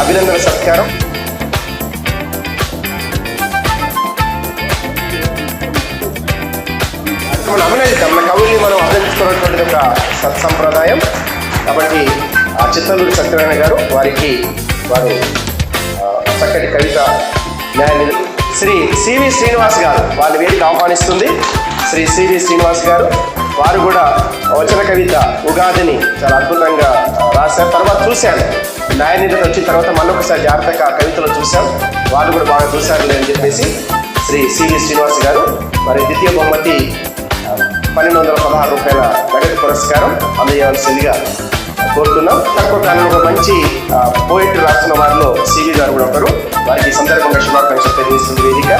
అభినందన సత్కారం. మనం అభినందిద్దాం మన కవుల్ని మనం అభినందించుకున్నటువంటిది ఒక సత్సంప్రదాయం. కాబట్టి ఆ చిత్తలూరి సత్యనారాయణ గారు వారికి వారు చక్కటి కవిత న్యాయ శ్రీ సివి శ్రీనివాస్ గారు. వాళ్ళ వేదిక ఆహ్వానిస్తుంది. శ్రీ సివి శ్రీనివాస్ గారు. వారు కూడా వచన కవిత ఉగాదిని చాలా అద్భుతంగా రాశారు. తర్వాత చూశాను న్యాయనిధి వచ్చిన తర్వాత మళ్ళీ ఒకసారి జాగ్రత్తగా కవితలో కవితలు చూశాం. వాళ్ళు కూడా బాగా చూశారులే అని చెప్పేసి శ్రీ సివి శ్రీనివాస్ గారు మరి ద్వితీయ బహుమతి పన్నెండు వందల పదహారు రూపాయల నగదు పురస్కారం అందజేయవలసిందిగా కోరుతున్నాం. తక్కువ కాలంలో ఒక మంచి పోయిటరీ రాస్తున్న వారిలో సివి గారు కూడా ఒకరు. వారికి సందర్భంగా శుభాకాంక్షలు తెలియజేస్తుంది వేదిక.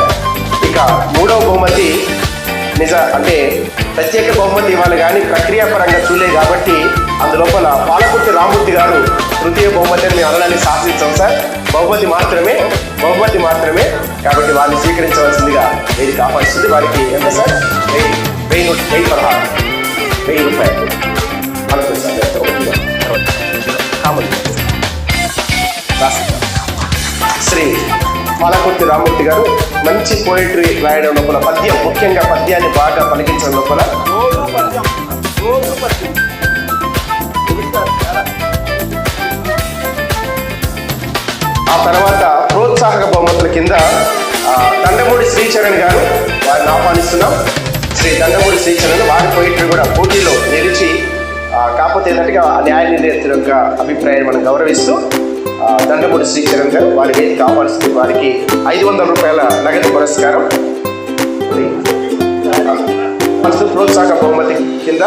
ఇక మూడవ బహుమతి నిజ అంటే ప్రత్యేక బహుమతి ఇవ్వాలి కానీ ప్రక్రియ పరంగా చూడలేదు కాబట్టి అందులోపల పాలకుర్తి రామూర్తి గారు తృతీయ బహుమతి అని మేము అనడానికి సాధించాం సార్. బహుమతి మాత్రమే బహుమతి మాత్రమే కాబట్టి వారిని స్వీకరించవలసిందిగా ఇది ఆహ్వానిస్తుంది. వారికి ఎంత సార్? వెయ్యి వెయ్యి నూట వెయ్యి పదహారు. వెయ్యి రూపాయలు. అనుకోండి సార్. కామన్. శ్రీ పాలకుర్తి రామూర్తి గారు మంచి పోయిటరీ రాయడం లోపల పద్యం ముఖ్యంగా పద్యాన్ని బాగా పలికించడం లోపల. ఆ తర్వాత ప్రోత్సాహక బహుమతుల కింద దండమూడి శ్రీచరణ్ గారు వారిని ఆహ్వానిస్తున్నాం. శ్రీ దండమూడి శ్రీచరణ్ వారి పోయిటరీ కూడా పోటీలో నిలిచి కాకపోతే ఏంటంటే ఆ న్యాయ నిర్ణేతల యొక్క అభిప్రాయాన్ని మనం గౌరవిస్తూ దండమూడి శ్రీచరణ్ గారు వారి వేదిక ఆహ్వానిస్తుంది వారికి ఐదు వందల రూపాయల నగదు పురస్కారం. మనసు ప్రోత్సాహక బహుమతి కింద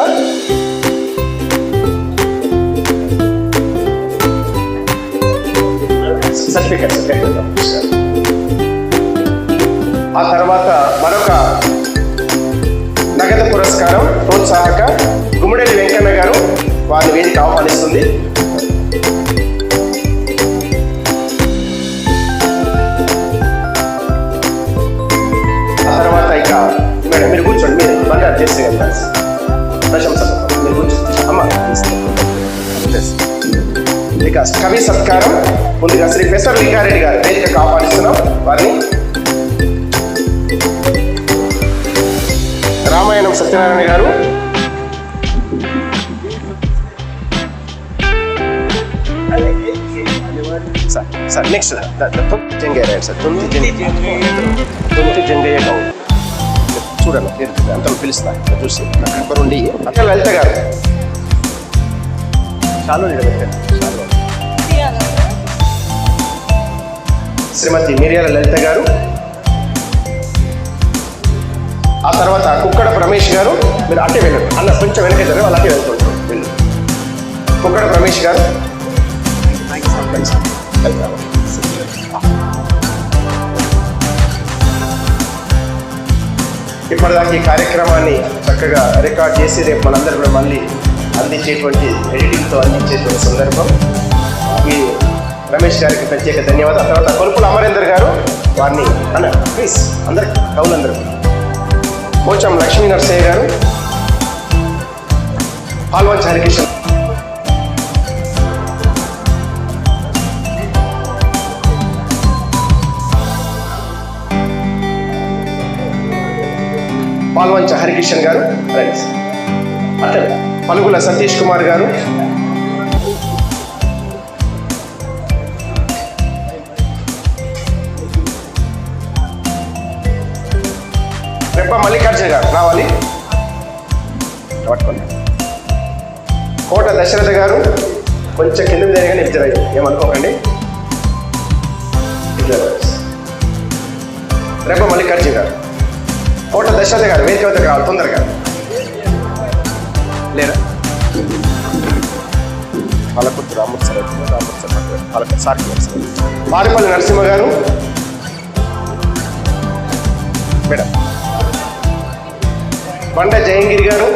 సర్టిఫికెట్ ఆ తర్వాత మరొక నగదు పురస్కారం ప్రోత్సాహక గుమ్మడేలి వెంకన్న గారు వారిని వేదిక ఆహ్వానిస్తుంది. మీరు మళ్ళీ ప్రశంస అమ్మ ఇక కవి సత్కారం ముందుగా శ్రీ పెసర్ లింగారెడ్డి గారు వేదిక ఆహ్వానిస్తున్నాం వారిని Ramayanam Satyanarayana garu sir sir next Jangaiah రాయండి సార్ తొమ్మిది జంగయ్య తొమ్మిది జంగయ్య గౌడ్ చూడండి తీరుతుంది అంతలో పిలుస్తా ఇక్కడ చూసి నాకు అక్కడ ఉండి అక్కడ లలిత గారు. చాలు నిలబెట్టాను శ్రీమతి మిరియాల లలిత గారు. ఆ తర్వాత కుక్కడపు రమేష్ గారు. మీరు అట్టే వెళ్ళండి. అన్న కొంచెం వెనక జరగ వాళ్ళు అట్టే వెళ్తుంటారు వెళ్ళు కుక్కడపు రమేష్ గారు. ఇప్పటిదాకా ఈ కార్యక్రమాన్ని చక్కగా రికార్డ్ చేసి రేపు మనందరూ కూడా మళ్ళీ అందించేటువంటి ఎడిటింగ్తో అందించేటువంటి సందర్భం. ఈ రమేష్ గారికి ప్రత్యేక ధన్యవాదాలు. తర్వాత కొలుపుల అమరేందర్ గారు వారిని అన్న ప్లీజ్ అందరికి కవులందరూ పోచం లక్ష్మీ నరసయ్య గారు పాల్వంచ్ హరికృష్ణ పాల్వంచ హరికిషన్ గారు రైట్. అట్లే పలుగుల సతీష్ కుమార్ గారు. రెప్ప మల్లికార్జున గారు రావాలి. పట్టుకోండి. కోట దశరథ గారు కొంచెం కింద మీద కానీ ఇద్దరు ఏమనుకోకండి రెప్ప మల్లికార్జున గారు. కోట దశరథ గారు వేదిక వద్దకు రావాలి తొందరగా. లేరా? పాలకొత్తు రామూర్తి సార్ అయితే రామూర్తి సార్ నరసింహ గారు. మేడం. బండ జయంగిరి గారు.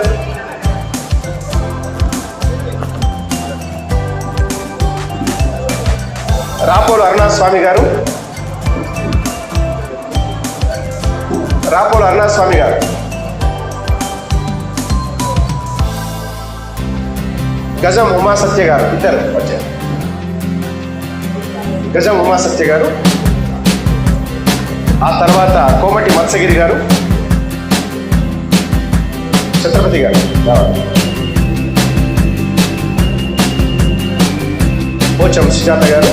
రాపోలు అరుణాస్వామి గారు. రాపోలు అరుణాస్వామి గారు. గజం ఉమాసత్య గారు ఇద్దరు వచ్చారు. గజం ఉమాసత్య గారు ఆ తర్వాత కోమటి మత్స్యగిరి గారు ఛత్రపతి గారు పోచం సుజాత గారు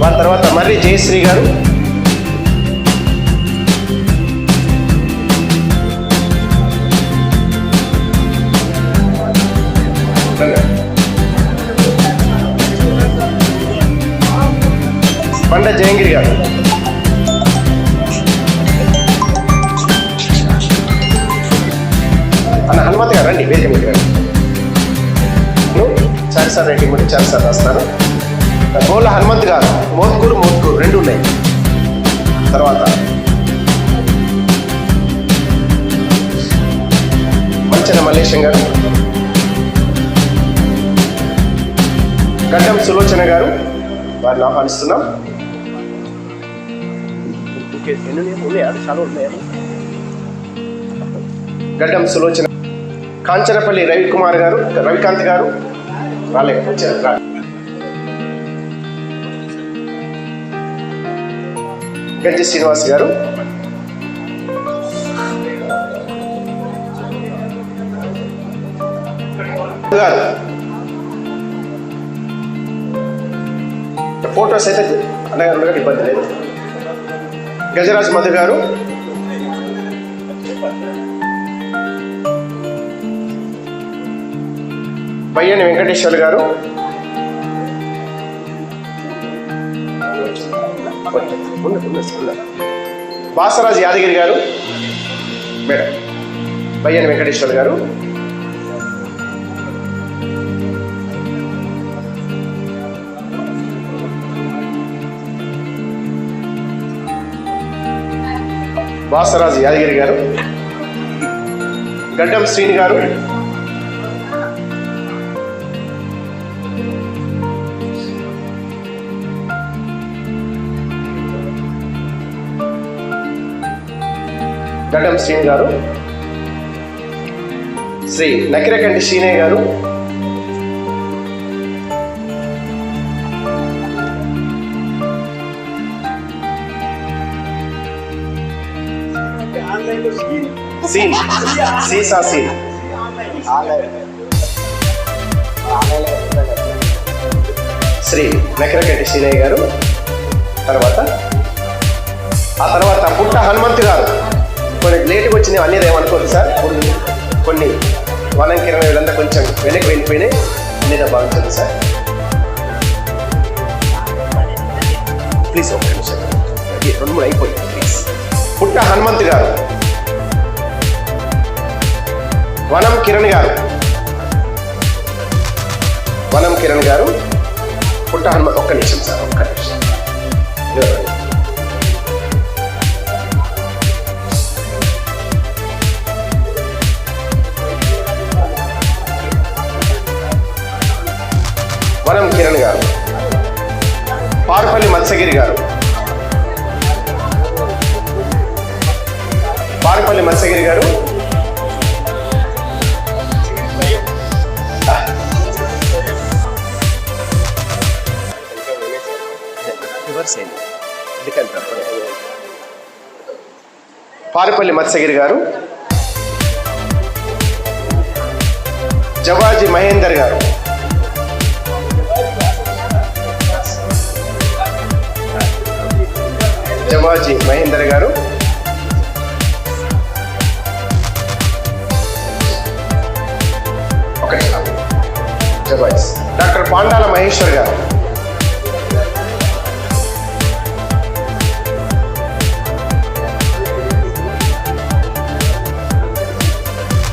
వారి తర్వాత మర్రి జయశ్రీ గారు హనుమతి గారు రండి వేదిక మీద రండి. నువ్వు చారిసార్ రెడ్డి ముందు చారిసార్ రాస్తాను గోళ్ళ హనుమంత్ గారు మోత్కూరు మోత్కూరు రెండు ఉన్నాయి. తర్వాత. మంచన మల్లేశం గారు. గడ్డం సులోచన గారు. వారిని ఆహ్వానిస్తున్నాం? ఉన్నాయా? చాలా ఉన్నాయా. గడ్డం సులోచన కాంచనపల్లి రవికుమార్ గారు రవికాంత్ గారు రాలేదు గంజి శ్రీనివాస్ గారు. గారు ఫోటోస్ అయితే అన్నగారు ఇబ్బంది లేదు. గజరాజ్ మధు గారు. బయ్యని వెంకటేశ్వర్ గారు. ఉన్నది, బాసరాజు యాదగిరి గారు. మేడం బయ్యని వెంకటేశ్వర్ గారు. బాసరాజు యాదగిరి గారు. గడ్డం శ్రీని గారు. గడ్డం శ్రీని గారు. శ్రీ నకిరకంటి శ్రీనయ్య గారు. సీన్. సీసా సీన్. శ్రీ నకిరకంటి శ్రీనయ్య గారు. తర్వాత ఆ తర్వాత పుట్ట హనుమంతు గారు. కొన్ని లేటుగా వచ్చినవి అన్నీ ఏమనుకోదు సార్. ఇప్పుడు కొన్ని వనం కిరణ వీళ్ళంతా కొంచెం వెనక్కి వెళ్ళిపోయినాయి. అన్నీ బాగుంటుంది సార్. ప్లీజ్ ఒక్క నిమిషం. రెండు మూడు అయిపోయింది ప్లీజ్ పుట్ట హనుమంతు గారు. వనం కిరణ్ గారు. వనం కిరణ్ గారు. పుట్ట హనుమంత్ ఒక్క నిమిషం సార్ ఒక్క నిమిషం. వనం కిరణ్ గారు పారుపల్లి మత్స్యగిరి గారు. పారుపల్లి మత్స్యగిరి గారు. పారుపల్లి మత్స్యగిరి గారు. జవాజీ మహేందర్ గారు. జవాజీ మహేందర్ గారు. ఒకటి డాక్టర్ పాండాల మహేశ్వర్ గారు.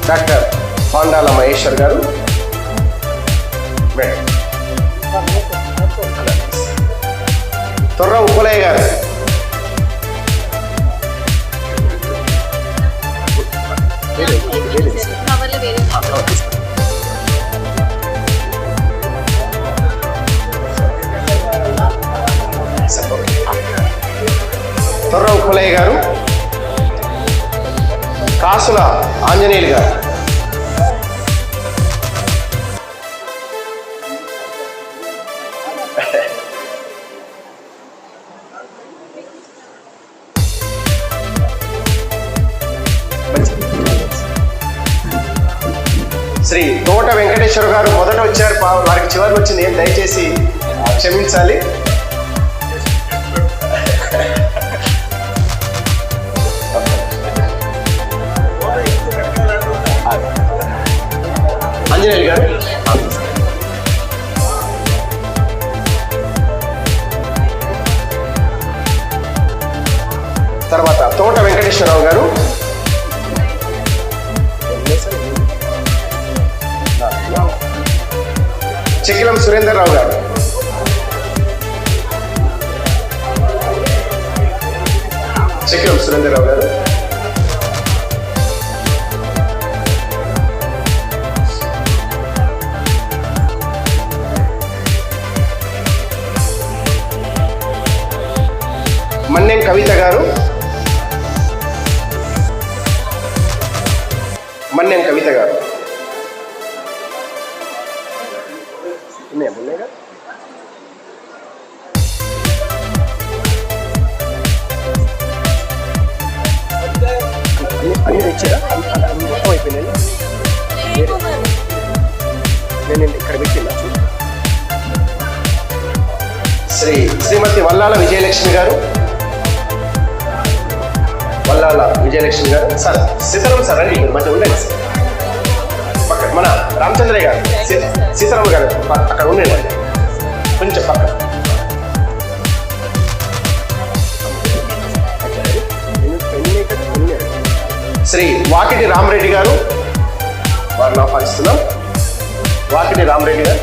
డాక్టర్ పాండాల మహేశ్వర్ గారు. మేడం. తొర్ర ఉప్పలయ్య గారు. కవర్లో వేరే తొర్ర ఉప్పలయ్య గారు కాసుల ఆంజనేయులు గారు. క్షమించాలి ఆంజనేయులు గారు. తర్వాత తోట వెంకటేశ్వరరావు గారు. చెక్కిలం సురేందర్రావు గారు. చెక్కిలం సురేందర్రావు గారు మన్నెం కవిత అన్ని తెచ్చారా అన్ని- మొత్తం అయిపోయినాయి నేను ఇక్కడ పెట్టినా శ్రీ శ్రీమతి వల్లాల విజయలక్ష్మి గారు. వల్లాల విజయలక్ష్మి గారు. సార్ సీతారాం సార్ రండి ఇక్కడ మధ్య ఉండండి సార్. పక్క మన రామచంద్రయ్య గారు. సీతారాం గారు అక్కడ ఉండండి. కొంచెం పక్కన. శ్రీ వాకిటి రామరెడ్డి గారు వారిని ఆహ్వానిస్తున్నాం వాకిటి రామరెడ్డి గారు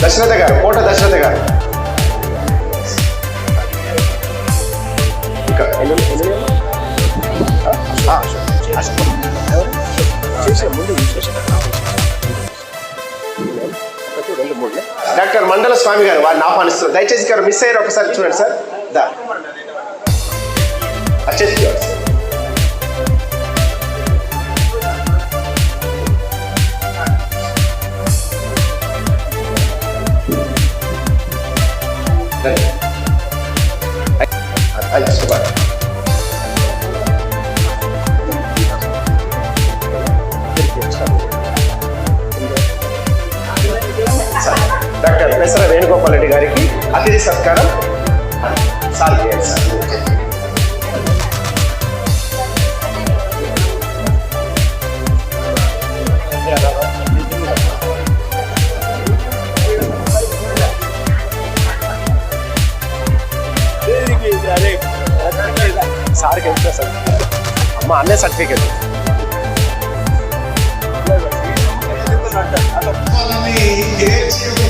దశరథ గారు కోట దశరథ గారు ఇంకా చేసే ముందు డాక్టర్ మండల స్వామి గారు వారిని ఆహ్వానిస్తున్నారు దయచేసి గారు మిస్ అయ్యారు ఒకసారి చూడండి సార్. దా. డాక్టర్ వేణుగోపాల్ రెడ్డి గారికి అతిథి సత్కారం సాల్వ్ చేయాలి సార్ సార్కి ఎంత సార్ అమ్మ అన్నే సర్టిఫికెట్ వాళ్ళని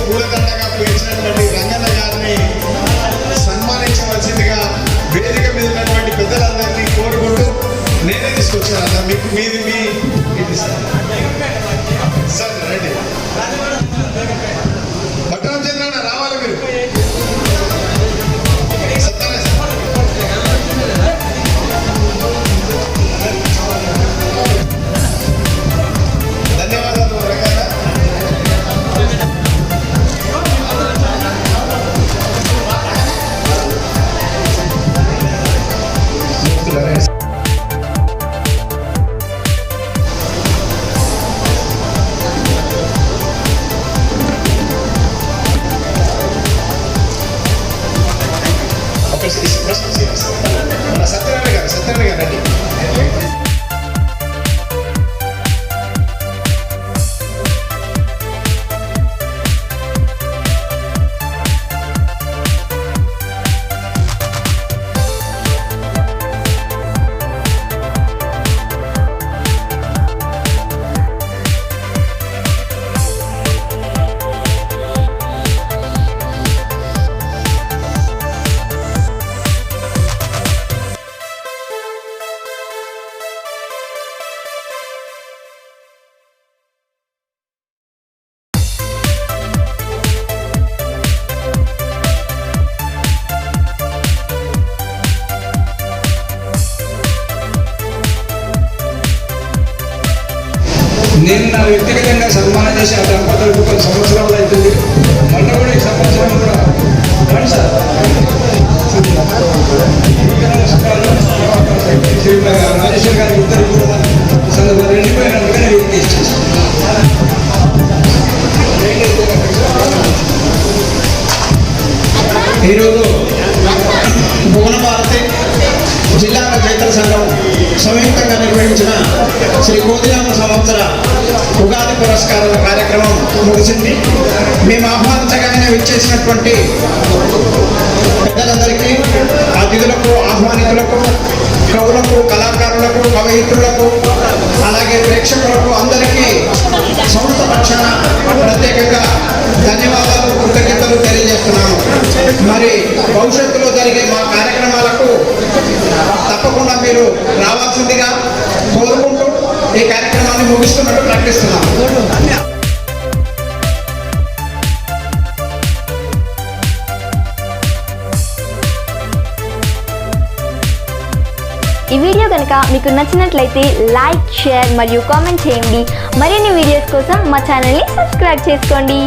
పూలదండగా పేర్చినటువంటి రంగన్న గారిని సన్మానించవలసిందిగా వేదిక మీద ఉన్నటువంటి పెద్దలందరినీ కోరుకుంటూ నేనే తీసుకొచ్చాను. అన్న మీకు మీది మీ సార్. సార్ రండి. సన్మానం చేసి ఆ దంపతులకు కొన్ని సంవత్సరాలు అవుతుంది. మొన్న కూడా ఈ సంవత్సరం కూడా రండి సార్. రాజేశ్వర్ గారి ఇద్దరు కూడా సందర్భంగా వెళ్ళిపోయినందుకనే వేదిక ఇచ్చేసాం ఈరోజు భువన భారతి జిల్లా రైతుల సంఘం సంయుక్తంగా నిర్వహించిన శ్రీ కోదిరామ సంవత్సర ఉగాది పురస్కారాల కార్యక్రమం ముగిసింది. మేము ఆహ్వానించగానే విచ్చేసినటువంటి పెద్దలందరికీ అతిథులకు ఆహ్వానితులకు కవులకు కళాకారులకు కవయిత్రులకు అలాగే ప్రేక్షకులకు అందరికీ సంస్థ పక్షాన ప్రత్యేకంగా ధన్యవాదాలు కృతజ్ఞతలు తెలియజేస్తున్నాము. మరి భవిష్యత్తులో జరిగే మా మీరు రావాల్సిందిగా కోరుకుంటూ ఈ కార్యక్రమాన్ని ముగిస్తున్నట్టు ప్రకటిస్తున్నాను ఈ వీడియో కనుక మీకు నచ్చినట్లయితే లైక్ షేర్ మరియు కామెంట్ చేయండి. మరిన్ని వీడియోస్ కోసం మా ఛానల్ని సబ్స్క్రైబ్ చేసుకోండి.